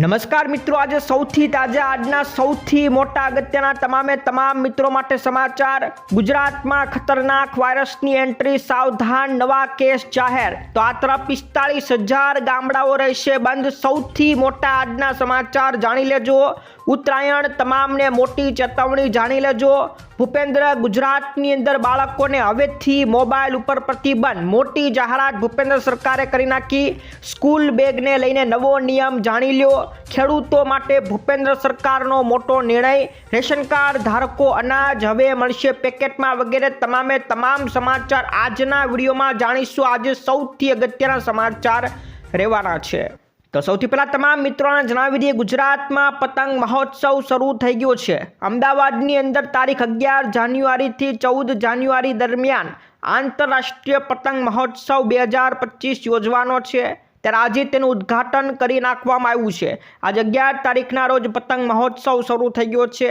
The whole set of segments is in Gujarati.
નમસ્કાર મિત્રો, આજે સૌથી તાજા આજના સૌથી મોટા અગત્યના તમામે તમામ મિત્રો માટે સમાચાર. ગુજરાતમાં ખતરનાક વાયરસની એન્ટ્રી, સાવધાન નવા કેસ જાહેર. તો આ તરફ પિસ્તાળીસ હજાર ગામડાઓ રહેશે બંધ. સૌથી મોટા આજના સમાચાર જાણી લેજો. ઉત્તરાયણ તમામને મોટી ચેતવણી જાણી લેજો. ભૂપેન્દ્ર ગુજરાતની અંદર બાળકોને હવેથી મોબાઈલ ઉપર પ્રતિબંધ. મોટી જાહેરાત ભૂપેન્દ્ર સરકારે કરી નાખી. સ્કૂલ બેગને લઈને નવો નિયમ જાણી લ્યો. ખેડૂતો માટે ભૂપેન્દ્ર સરકારનો મોટો નિર્ણય. રેશન કાર્ડ ધારકો અનાજ હવે મળશે પેકેટમાં વગેરે. તમામે તમામ સમાચાર આજના વિડીયોમાં જાણીશું. આજે સૌથી અગત્યના સમાચાર રહેવાના છે. તો સૌથી પહેલાં તમામ મિત્રોને જણાવી દઈએ, ગુજરાતમાં પતંગ મહોત્સવ શરૂ થઈ ગયો છે. અમદાવાદની અંદર તારીખ અગિયાર જાન્યુઆરીથી ચૌદ જાન્યુઆરી દરમિયાન આંતરરાષ્ટ્રીય પતંગ મહોત્સવ બે હજાર પચીસ યોજવાનો છે. ત્યારે આજે તેનું ઉદ્ઘાટન કરી નાખવામાં આવ્યું છે. આજે અગિયાર તારીખના રોજ પતંગ મહોત્સવ શરૂ થઈ ગયો છે.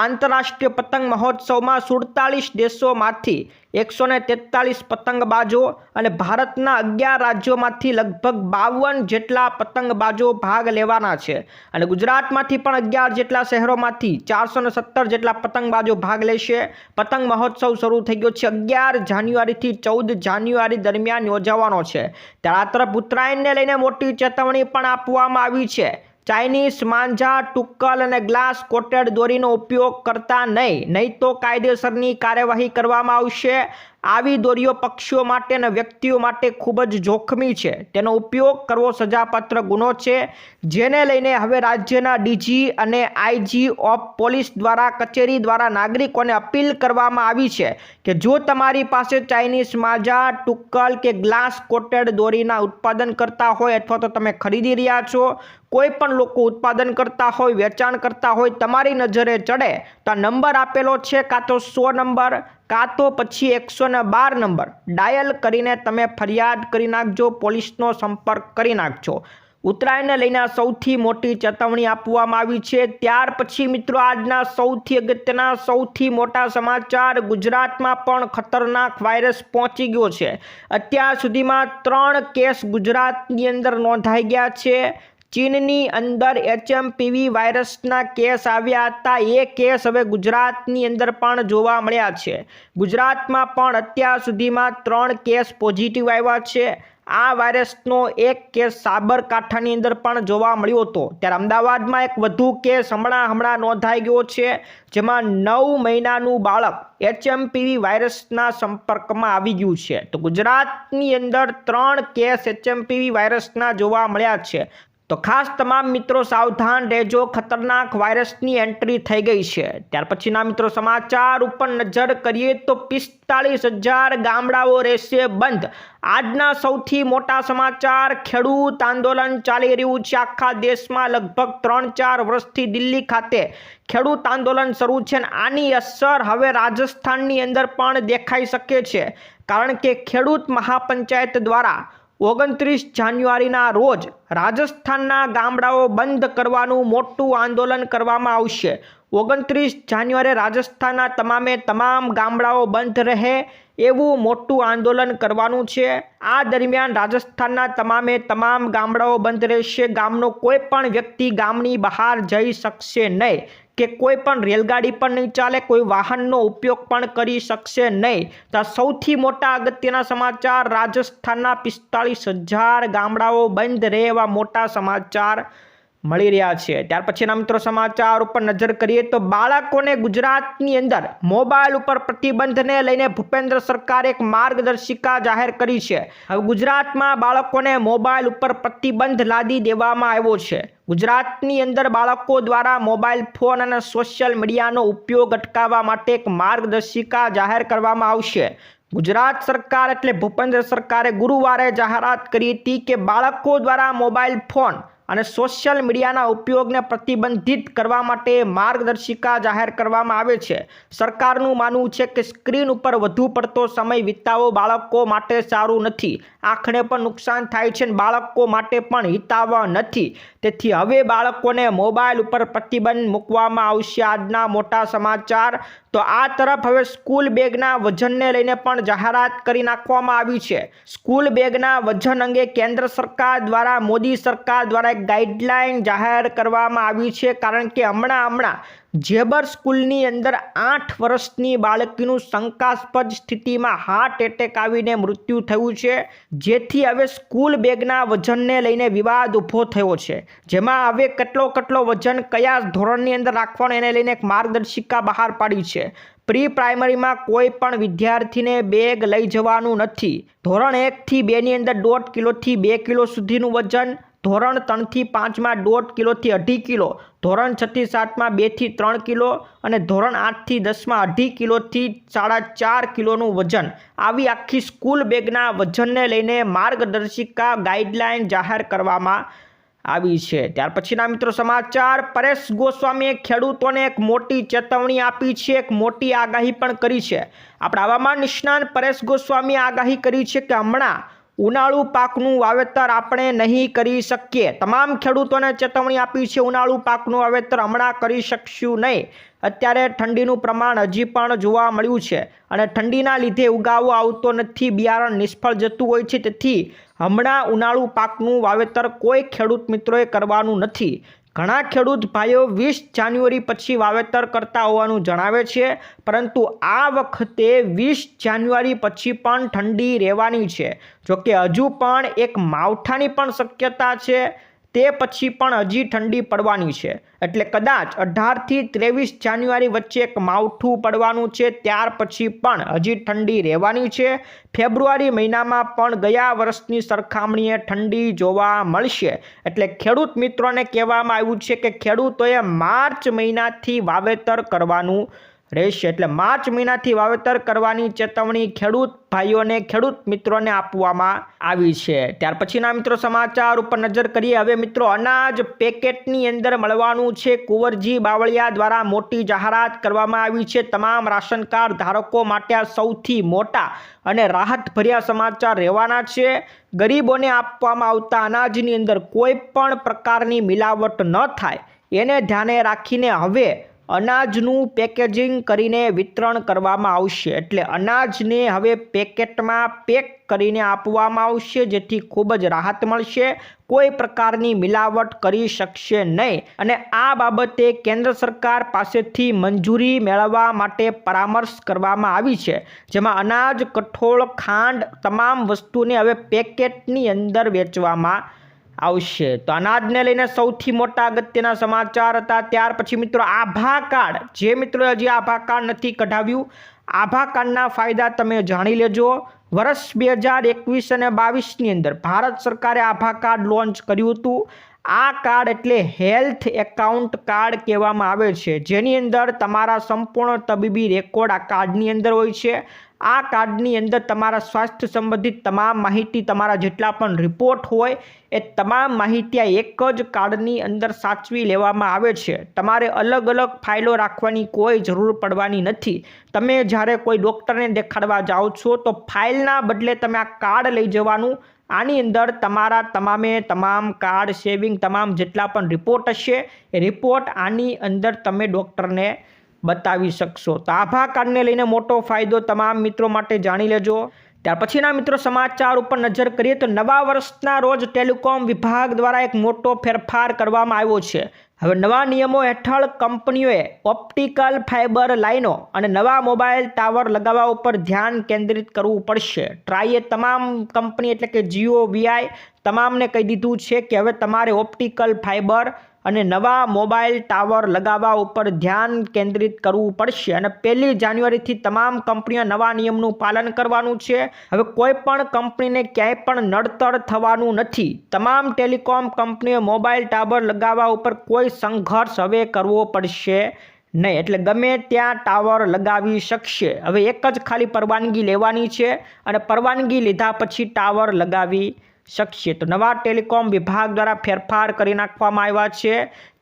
આંતરરાષ્ટ્રીય પતંગ મહોત્સવમાં સુડતાલીસ દેશોમાંથી એકસો ને તેતાલીસ પતંગબાજો અને ભારતના અગિયાર રાજ્યોમાંથી લગભગ બાવન જેટલા પતંગબાજો ભાગ લેવાના છે. અને ગુજરાતમાંથી પણ અગિયાર જેટલા શહેરોમાંથી ચારસો ને સત્તર જેટલા પતંગબાજો ભાગ લેશે. પતંગ મહોત્સવ શરૂ થઈ ગયો છે અગિયાર જાન્યુઆરીથી ચૌદ જાન્યુઆરી દરમિયાન યોજાવાનો છે. ત્યારે તરફ ઉત્તરાયણને લઈને મોટી ચેતવણી પણ આપવામાં આવી છે. ચાઇનીઝ માંજા, ટુક્કલ અને ગ્લાસ કોટેડ દોરીનો ઉપયોગ કરતા નહીં. નહીં તો કાયદેસરની કાર્યવાહી કરવામાં આવશે. આવી દોરીઓ પક્ષીઓ માટે અને વ્યક્તિઓ માટે ખૂબ જ જોખમી છે. તેનો ઉપયોગ કરવો સજાપાત્ર ગુનો છે, જેને લઈને હવે રાજ્યના ડીજી અને આઈજી ઓફ પોલીસ દ્વારા, કચેરી દ્વારા નાગરિકોને અપીલ કરવામાં આવી છે કે જો તમારી પાસે ચાઇનીઝ માજા, ટુક્કલ કે ગ્લાસ કોટેડ દોરીના ઉત્પાદન કરતા હોય અથવા તો તમે ખરીદી રહ્યા છો, કોઈ પણ લોકો ઉત્પાદન કરતા હોય, વેચાણ કરતા હોય, તમારી નજરે ચડે તો નંબર આપેલો છે કાં તો સો નંબર કાં તો પછી એકસો બાર નંબર. ડાયલ કરીને તમે ફરિયાદ કરી નાખજો, પોલીસનો સંપર્ક કરી નાખજો. ઉત્તરાયણને લઈને સૌથી મોટી ચેતવણી આપવામાં આવી છે. ત્યાર પછી મિત્રો આજના સૌથી અગત્યના, સૌથી મોટા સમાચાર ગુજરાતમાં પણ ખતરનાક વાયરસ પહોંચી ગયો છે. અત્યાર સુધીમાં ત્રણ કેસ ગુજરાતની અંદર નોંધાઈ ગયા છે. ચીનની અંદર એચએમપીવી વાયરસના કેસ આવ્યા હતા. એ કેસ હવે ગુજરાતની અંદર પણ જોવા મળ્યા છે. ગુજરાતમાં પણ અત્યાર સુધીમાં ત્રણ કેસ પોઝિટિવ આવ્યા છે. આ વાયરસનો એક કેસ સાબરકાંઠાની અંદર પણ જોવા મળ્યો હતો. ત્યારે અમદાવાદમાં એક વધુ કેસ હમણાં હમણાં નોંધાઈ ગયો છે, જેમાં નવ મહિનાનું બાળક એચએમપીવી વાયરસના સંપર્કમાં આવી ગયું છે. તો ગુજરાતની અંદર ત્રણ કેસ એચએમપીવી વાયરસના જોવા મળ્યા છે. તો ખાસ તમામ મિત્રો સાવધાન રહેજો, ખતરનાક વાયરસની એન્ટ્રી થઈ ગઈ છે. ત્યાર પછીના મિત્રો સમાચાર ઉપર નજર કરીએ તો પિસ્તાળીસ હજાર ગામડાઓ રહેશે બંધ. આજના સૌથી મોટા સમાચાર, ખેડૂત આંદોલન ચાલી રહ્યું છે આખા દેશમાં લગભગ ત્રણ ચાર વર્ષથી દિલ્હી ખાતે. ખેડૂત આંદોલન શરૂ છે અને આની અસર હવે રાજસ્થાનની અંદર પણ દેખાઈ શકે છે. કારણ કે ખેડૂત મહાપંચાયત દ્વારા ઓગણત્રીસ જાન્યુઆરીના રોજ રાજસ્થાનના ગામડાઓ બંધ કરવાનું મોટું આંદોલન કરવામાં આવશે. ઓગણત્રીસ જાન્યુઆરી રાજસ્થાનના તમામે તમામ ગામડાઓ બંધ રહે. એવું મોટું આંદોલન કરવાનું છે. આ દરમિયાન રાજસ્થાનના તમામે તમામ ગામડાઓ બંધ રહેશે. ગામનો કોઈ પણ વ્યક્તિ ગામની બહાર જઈ શકશે નહીં કે કોઈ પણ રેલગાડી પણ નહીં ચાલે, કોઈ વાહનનો ઉપયોગ પણ કરી શકશે નહીં. તો સૌથી મોટા અગત્યના સમાચાર, રાજસ્થાનના પિસ્તાળીસ હજાર ગામડાઓ બંધ રહેવા મોટા સમાચાર. મળી રહ્યા છે. ત્યાર પછીના મિત્રો સમાચાર ઉપર નજર કરીએ તો બાળકોને ગુજરાતની અંદર મોબાઈલ ઉપર પ્રતિબંધને લઈને ભૂપેન્દ્ર સરકારે એક માર્ગદર્શિકા જાહેર કરી છે. હવે ગુજરાતમાં બાળકોને મોબાઈલ ઉપર પ્રતિબંધ લાદી દેવામાં આવ્યો છે. ગુજરાતની અંદર બાળકો દ્વારા મોબાઈલ ફોન અને સોશિયલ મીડિયાનો ઉપયોગ અટકાવવા માટે એક માર્ગદર્શિકા જાહેર કરવામાં આવશે. ગુજરાત સરકાર એટલે ભૂપેન્દ્ર સરકારે ગુરુવારે જાહેરાત કરી હતી કે બાળકો દ્વારા મોબાઈલ ફોન અને સોશિયલ મીડિયાના ઉપયોગને પ્રતિબંધિત કરવા માટે માર્ગદર્શિકા જાહેર કરવામાં આવે છે. સરકારનું માનવું છે કે સ્ક્રીન ઉપર વધુ પડતો સમય વિતાવો બાળકો માટે સારું નથી. આંખને પણ નુકસાન થાય છે અને બાળકો માટે પણ હિતાવહ નથી. તેથી હવે બાળકોને મોબાઈલ ઉપર પ્રતિબંધ મૂકવામાં આવશે. આજના મોટા સમાચાર તો આ તરફ હવે સ્કૂલ બેગના વજનને લઈને પણ જાહેરાત કરી નાખવામાં આવી છે. સ્કૂલ બેગના વજન અંગે કેન્દ્ર સરકાર દ્વારા, મોદી સરકાર દ્વારા ગાઈડલાઈન જાહેર કરવામાં આવી છે. કારણ કે હમણાં હમણાં જેબર સ્કૂલની અંદર આઠ વર્ષની બાળકીનું શંકાસ્પદ સ્થિતિમાં હાર્ટ એટેક આવીને મૃત્યુ થયું છે. જેથી હવે સ્કૂલ બેગના વજનને લઈને વિવાદ ઊભો થયો છે. જેમાં હવે કેટલો કેટલો વજન કયા ધોરણની અંદર રાખવાનો એને લઈને એક માર્ગદર્શિકા બહાર પાડી છે. પ્રી પ્રાઇમરીમાં કોઈ પણ વિદ્યાર્થીને બેગ લઈ જવાનું નથી. ધોરણ એકથી બેની અંદર દોઢ કિલોથી બે કિલો સુધીનું વજન ધોરણ ત્રણથી પાંચમાં દોઢ કિલોથી અઢી કિલો, ધોરણ છથી સાતમાં બેથી ત્રણ કિલો અને ધોરણ આઠથી દસમાં અઢી કિલોથી સાડા ચાર કિલોનું વજન. આવી આખી સ્કૂલ બેગના વજનને લઈને માર્ગદર્શિકા ગાઈડલાઇન જાહેર કરવામાં આવી છે. ત્યાર પછીના મિત્રો સમાચાર, પરેશ ગોસ્વામીએ ખેડૂતોને એક મોટી ચેતવણી આપી છે, એક મોટી આગાહી પણ કરી છે. આપણા હવામાન નિષ્ણાંત પરેશ ગોસ્વામીએ આગાહી કરી છે કે હમણાં ઉનાળુ પાકનું વાવેતર આપણે નહીં કરી શકીએ. તમામ ખેડૂતોને ચેતવણી આપી છે, ઉનાળુ પાકનું વાવેતર હમણાં કરી શકશું નહીં. અત્યારે ઠંડીનું પ્રમાણ હજી પણ જોવા મળ્યું છે અને ઠંડીના લીધે ઉગાવો આવતો નથી, બિયારણ નિષ્ફળ જતું હોય છે. તેથી હમણાં ઉનાળુ પાકનું વાવેતર કોઈ ખેડૂત મિત્રોએ કરવાનું નથી. ઘણા ખેડૂત ભાઈઓ વીસ જાન્યુઆરી પછી વાવેતર કરતા હોવાનું જણાવે છે, પરંતુ આ વખતે વીસ જાન્યુઆરી પછી પણ ઠંડી રહેવાની છે. જોકે હજુ પણ એક માવઠાની પણ શક્યતા છે. તે પછી પણ હજી ઠંડી પડવાની છે. એટલે કદાચ અઢારથી ત્રેવીસ જાન્યુઆરી વચ્ચે એક માવઠું પડવાનું છે, ત્યાર પછી પણ હજી ઠંડી રહેવાની છે. ફેબ્રુઆરી મહિનામાં પણ ગયા વર્ષની સરખામણીએ ઠંડી જોવા મળશે. એટલે ખેડૂત મિત્રોને કહેવામાં આવ્યું છે કે ખેડૂતોએ માર્ચ મહિનાથી વાવેતર કરવાનું રહેશે એટલે માર્ચ મહિનાથી વાવેતર કરવાની ચેતવણી ખેડૂત ભાઈઓને, ખેડૂત મિત્રોને આપવામાં આવી છે. ત્યાર પછીના મિત્રો સમાચાર ઉપર નજર કરીએ. હવે મિત્રો, અનાજ પેકેટની અંદર મળવાનું છે. કુંવરજી બાવળિયા દ્વારા મોટી જાહેરાત કરવામાં આવી છે. તમામ રાશન કાર્ડ ધારકો માટે સૌથી મોટા અને રાહતભર્યા સમાચાર રહેવાના છે. ગરીબોને આપવામાં આવતા અનાજની અંદર કોઈ પણ પ્રકારની મિલાવટ ન થાય. એને ધ્યાને રાખીને હવે અનાજનું પેકેજિંગ કરીને વિતરણ કરવામાં આવશે. એટલે અનાજને હવે પેકેટમાં પેક કરીને આપવામાં આવશે, જેથી ખૂબ જ રાહત મળશે. કોઈ પ્રકારની મિલાવટ કરી શકશે નહીં. અને આ બાબતે કેન્દ્ર સરકાર પાસેથી મંજૂરી મેળવવા માટે પરામર્શ કરવામાં આવી છે. જેમાં અનાજ, કઠોળ, ખાંડ, તમામ વસ્તુને હવે પેકેટની અંદર વેચવામાં આવશે. તો અનાજને લઈને સૌથી મોટા અગત્યના સમાચાર હતા. ત્યાર પછી મિત્રો આભા કાર્ડ. જે મિત્રો હજી આભા કાર્ડ નથી કઢાવ્યું, આભા કાર્ડના ફાયદા તમે જાણી લેજો. વર્ષ બે હજાર એકવીસ અને બાવીસની અંદર ભારત સરકારે આભા કાર્ડ લોન્ચ કર્યું હતું. આ કાર્ડ એટલે હેલ્થ એકાઉન્ટ કાર્ડ કહેવામાં આવે છે. જેની અંદર તમારા સંપૂર્ણ તબીબી રેકોર્ડ આ કાર્ડની અંદર હોય છે. આ કાર્ડની અંદર તમારા સ્વાસ્થ્ય સંબંધિત તમામ માહિતી તમારા જેટલા પણ રિપોર્ટ હોય, એ તમામ માહિતી આ એક જ કાર્ડની અંદર સાચવી લેવામાં આવે છે. તમારે અલગ અલગ ફાઇલો રાખવાની કોઈ જરૂર પડવાની નથી. તમે જ્યારે કોઈ ડૉક્ટરને દેખાડવા જાઓ છો, તો ફાઇલના બદલે તમે આ કાર્ડ લઈ જવાનું. આની અંદર તમારા તમામે તમામ કાર્ડ સેવિંગ તમામ જેટલા પણ રિપોર્ટ હશે, એ રિપોર્ટ આની અંદર તમે ડૉક્ટરને બતાવી શકશો. તો આભા કાર્ડને લઈને મોટો ફાયદો તમામ મિત્રો માટે જાણી લેજો. ત્યાર પછીના મિત્રો સમાચાર ઉપર નજર કરીએ તો નવા વર્ષના રોજ ટેલિકોમ વિભાગ દ્વારા એક મોટો ફેરફાર કરવામાં આવ્યો છે. હવે નવા નિયમો હેઠળ કંપનીઓએ ઓપ્ટિકલ ફાઇબર લાઇનો અને નવા મોબાઈલ ટાવર લગાવવા ઉપર ધ્યાન કેન્દ્રિત કરવું પડશે. ટ્રાઈએ તમામ કંપની એટલે કે જીઓ, વીઆઈ, તમામને કહી દીધું છે કે હવે તમારે ઓપ્ટિકલ ફાઇબર અને નવા મોબાઈલ ટાવર લગાવવા ઉપર ધ્યાન કેન્દ્રિત કરવું પડશે. અને પહેલી જાન્યુઆરીથી તમામ કંપનીઓ નવા નિયમનું પાલન કરવાનું છે. હવે કોઈ પણ કંપનીને ક્યાંય પણ નડતર થવાનું નથી. તમામ ટેલિકોમ કંપનીઓ મોબાઈલ ટાવર લગાવવા ઉપર કોઈ સંઘર્ષ હવે કરવો પડશે નહીં. એટલે ગમે ત્યાં ટાવર લગાવી શકશે. હવે એક જ ખાલી પરવાનગી લેવાની છે અને પરવાનગી લીધા પછી ટાવર લગાવી શકશે. તો નવા ટેલિકોમ વિભાગ દ્વારા ફેરફાર કરી નાખવામાં આવ્યા છે.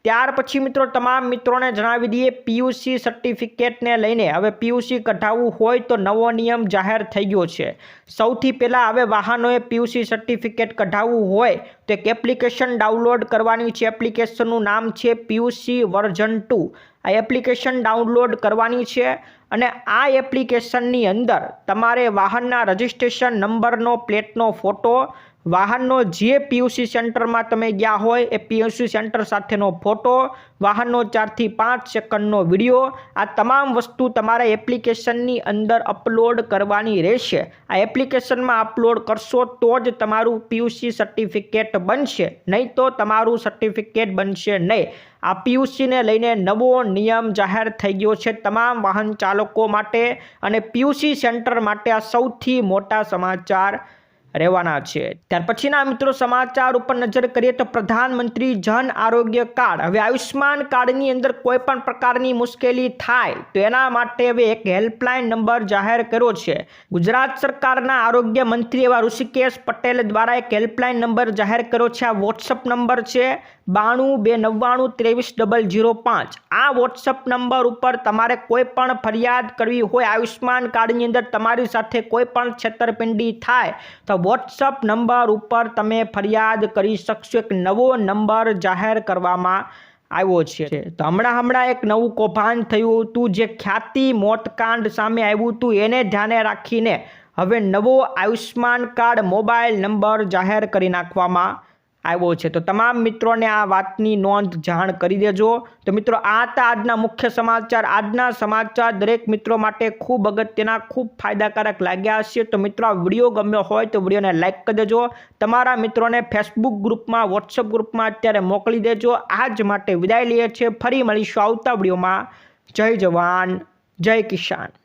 ત્યાર પછી મિત્રો તમામ મિત્રોને જણાવી દઈએ પીયુસી સર્ટિફિકેટને લઈને હવે પીયુસી કઢાવવું હોય તો નવો નિયમ જાહેર થઈ ગયો છે. સૌથી પહેલાં હવે વાહનોએ પીયુસી સર્ટિફિકેટ કઢાવવું હોય તો એક એપ્લિકેશન ડાઉનલોડ કરવાની છે. એપ્લિકેશનનું નામ છે પીયુસી વર્ઝન ટુ. આ એપ્લિકેશન ડાઉનલોડ કરવાની છે અને આ એપ્લિકેશનની અંદર તમારે વાહનના રજિસ્ટ્રેશન નંબરનો, પ્લેટનો ફોટો વાહનનો જે પીયુસી સેન્ટરમાં તમે ગયા હોય એ પીયુસી સેન્ટર સાથેનો ફોટો, વાહનનો ચારથી પાંચ સેકન્ડનો વીડિયો, આ તમામ વસ્તુ તમારે એપ્લિકેશનની અંદર અપલોડ કરવાની રહેશે. આ એપ્લિકેશનમાં અપલોડ કરશો તો જ તમારું પીયુસી સર્ટિફિકેટ બનશે, નહીં તો તમારું સર્ટિફિકેટ બનશે નહીં. આ પીયુસીને લઈને નવો નિયમ જાહેર થઈ ગયો છે તમામ વાહન ચાલકો માટે અને પીયુસી સેન્ટર માટે આ સૌથી મોટા સમાચાર રહેવાના છે. ત્યાર પછીના મિત્રો સમાચાર ઉપર નજર કરીએ તો પ્રધાનમંત્રી જન આરોગ્ય કાર્ડ. હવે આયુષ્યમાન કાર્ડની અંદર કોઈ પણ પ્રકારની મુશ્કેલી થાય તો એના માટે હવે એક હેલ્પલાઇન નંબર જાહેર કર્યો છે. ગુજરાત સરકારના આરોગ્ય મંત્રી એવા ઋષિકેશ પટેલ દ્વારા એક હેલ્પલાઇન નંબર જાહેર કર્યો છે. આ વોટ્સઅપ નંબર છે બાણું બે નવ્વાણું ત્રેવીસ ડબલ જીરો પાંચ. આ વોટ્સઅપ નંબર ઉપર તમારે કોઈ પણ ફરિયાદ કરવી હોય આયુષ્યમાન કાર્ડની અંદર તમારી સાથે કોઈ પણ છેતરપિંડી થાય તો વોટ્સઅપ નંબર ઉપર તમે ફરિયાદ કરી શકશો. એક નવો નંબર જાહેર કરવામાં આવ્યો છે. તો હમણાં હમણાં એક નવું કૌભાંડ થયું. હતું જે ખ્યાતિ મોતકાંડ સામે આવ્યું હતું એને ધ્યાને રાખીને હવે નવો આયુષ્માન કાર્ડ મોબાઈલ નંબર જાહેર કરી નાખવામાં આવ્યો છે. તો તમામ મિત્રોને આ વાતની નોંધ જાણ કરી દેજો. તો મિત્રો, આ હતા આજના મુખ્ય સમાચાર. આજના સમાચાર દરેક મિત્રો માટે ખૂબ અગત્યના, ખૂબ ફાયદાકારક લાગ્યા હશે. તો મિત્રો, આ વીડિયો ગમ્યો હોય તો વિડીયોને લાઇક કરી દેજો. તમારા મિત્રોને ફેસબુક ગ્રુપમાં વોટ્સઅપ ગ્રુપમાં અત્યારે મોકલી દેજો. આજ માટે વિદાય લઈએ છીએ. ફરી મળીશું આવતા વિડીયોમાં. જય જવાન, જય કિસાન.